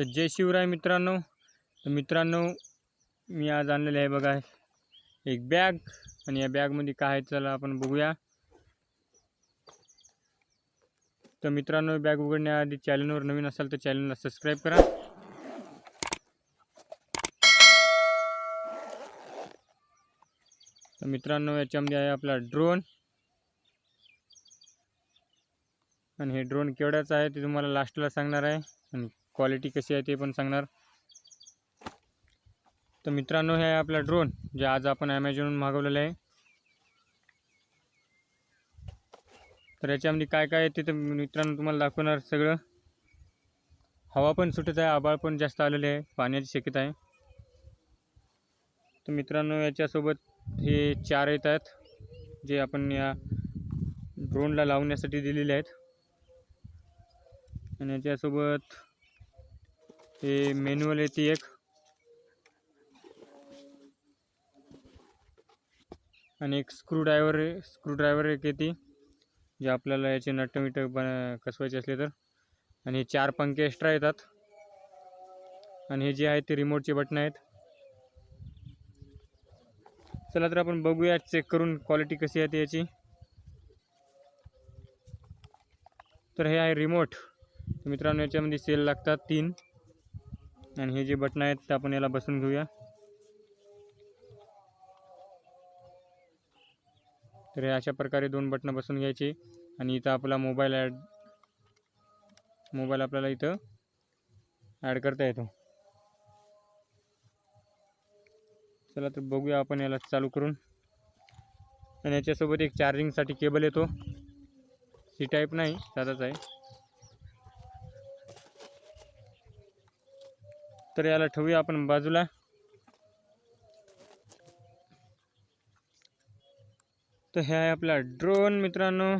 तर जय शिवराय मित्रांनो. तर मित्रांनो मी आज आणलेले आहे बघा एक बॅग आणि या बॅगमध्ये काय आहे चला आपण बघूया. तर मित्रांनो बॅग उघडण्याआधी चॅनलवर नवीन असाल तर चॅनलला सबस्क्राईब करा. तर मित्रांनो याच्यामध्ये आहे आपला ड्रोन आणि हे ड्रोन केवढ्याचं आहे ते तुम्हाला लास्टला सांगणार आहे. आणि क्वालिटी कशी आहे ते पण सांगणार. तर मित्रांनो हे आहे आपला ड्रोन जे आज आपण ॲमेझॉनवरून मागवलेलं आहे. तर याच्यामध्ये काय काय येते तर मित्रांनो तुम्हाला दाखवणार सगळं. हवा पण सुटत आहे आबाळ पण जास्त आलेले आहे पाण्याची शक्यता आहे. तर मित्रांनो याच्यासोबत हे चार येत आहेत जे आपण या ड्रोनला लावण्यासाठी दिलेले आहेत. आणि याच्यासोबत हे मॅन्युअल येते एक. आणि एक स्क्रूड्रायव्हर स्क्रूड्रायव्हर एक येते जे आपल्याला याचे नटमिट बन कसवायचे असले तर. आणि हे चार पंखे एक्स्ट्रा येतात. आणि हे जे आहे ते रिमोटचे बटन आहेत. चला तर आपण बघूया चेक करून क्वालिटी कशी आहे याची. तर हे आहे रिमोट मित्रांनो याच्यामध्ये सेल लागतात तीन. आणि हे जे बटन आहेत ते आपण याला बसून घेऊया. तर हे अशा प्रकारे दोन बटणं बसून घ्यायचे. आणि इथं आपला मोबाईल ॲड मोबाईल आपल्याला इथं ॲड करता येतो. चला तर बघूया आपण याला चालू करून. आणि याच्यासोबत एक चार्जिंगसाठी केबल येतो. सी टाईप नाही साधाच आहे. तर याला ठेवूया आपण बाजूला. तर हे आहे आपला ड्रोन मित्रांनो.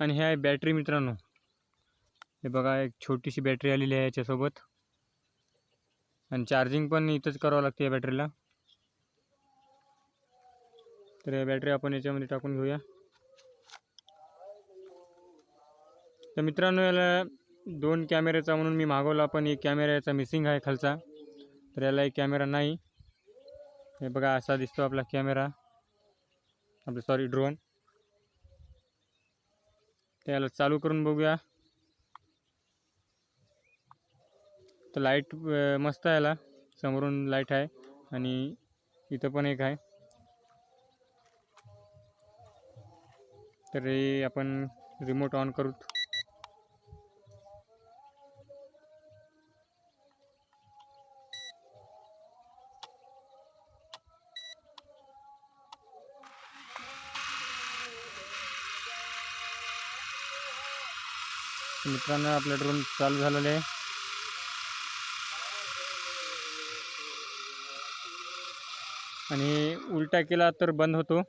आणि हे आहे बॅटरी मित्रांनो. हे बघा एक छोटीशी बॅटरी आलेली आहे याच्यासोबत. आणि चार्जिंग पण इथंच करावं लागते या बॅटरीला तर या बॅटरी आपण याच्यामध्ये टाकून घेऊया. तर मित्रांनो याला दोन कॅमेऱ्याचा म्हणून मी मागवला. पण एक कॅमेरा याचा मिसिंग आहे खालचा. तर याला एक कॅमेरा नाही. हे बघा असा दिसतो आपला कॅमेरा. आपलं सॉरी ड्रोन तर याला चालू करून बघूया. तर लाइट मस्त आहे याला. समोरून लाइट आहे. आणि इथं पण एक आहे. तर हे आपण रिमोट ऑन करू. मित्रांनो आपलं ड्रोन चालू झालेलं आहे. आणि उलटा केला तर बंद होतो.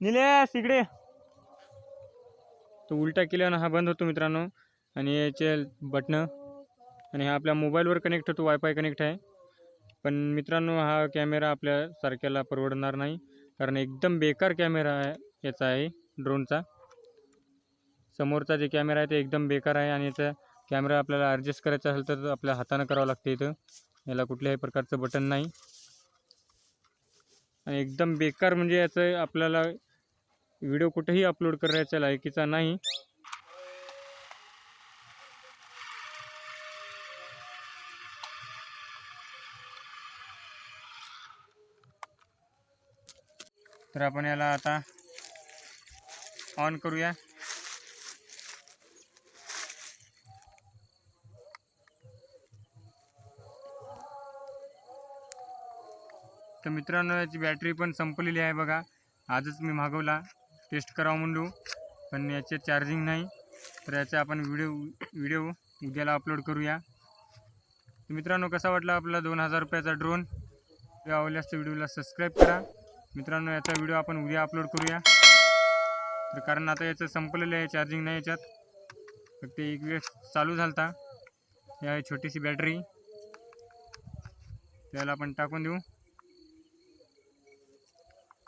निलेश इकडे. तो उलटा केल्यानं हा बंद होतो मित्रांनो. आणि याचे बटणं. आणि हा आपल्या मोबाईलवर कनेक्ट होतो वायफाय कनेक्ट आहे. पण मित्रांनो हा कॅमेरा आपल्या सारख्याला परवडणार नाही. कारण एकदम बेकार कॅमेरा आहे याचा आहे ड्रोनचा समोरचा जे कॅमेरा आहे ते एकदम बेकार आहे आणि याचा कॅमेरा आपल्याला ॲडजस्ट करायचा असेल तर आपल्या हातानं करावं लागतं इथं. याला कुठल्याही प्रकारचं बटन नाही. आणि एकदम बेकार म्हणजे याचं आपल्याला व्हिडिओ कुठेही अपलोड करायचा लायकीचा नाही. तर आपण याला आता ऑन करूया. तर मित्रांनो याची बॅटरी पण संपलेली आहे बघा. आजच मी मागवला. टेस्ट करावं म्हणलो पण याचे चार्जिंग नाही. तर याचा आपण व्हिडिओ व्हिडिओ उद्याला अपलोड करूया. तर मित्रांनो कसा वाटला आपला दोन हजार रुपयाचा ड्रोन व्हिडिओ आवडल्यास तर व्हिडिओला सबस्क्राईब करा. मित्रांनो याचा व्हिडिओ आपण उद्या अपलोड करूया. तर कारण आता याचं संपलेलं आहे चार्जिंग नाही याच्यात. फक्त एक वेळेस चालू झालता. या छोटीशी बॅटरी त्याला आपण टाकून देऊ.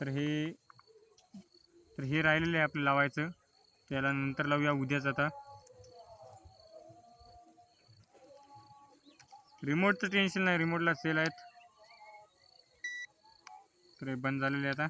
तर हे तर हे राहिलेलं आहे आपलं लावायचं. त्याला नंतर लावूया उद्याच आता. रिमोटचं टेन्शन नाही. रिमोटला सेल आहेत. तर हे बंद झालेले आता.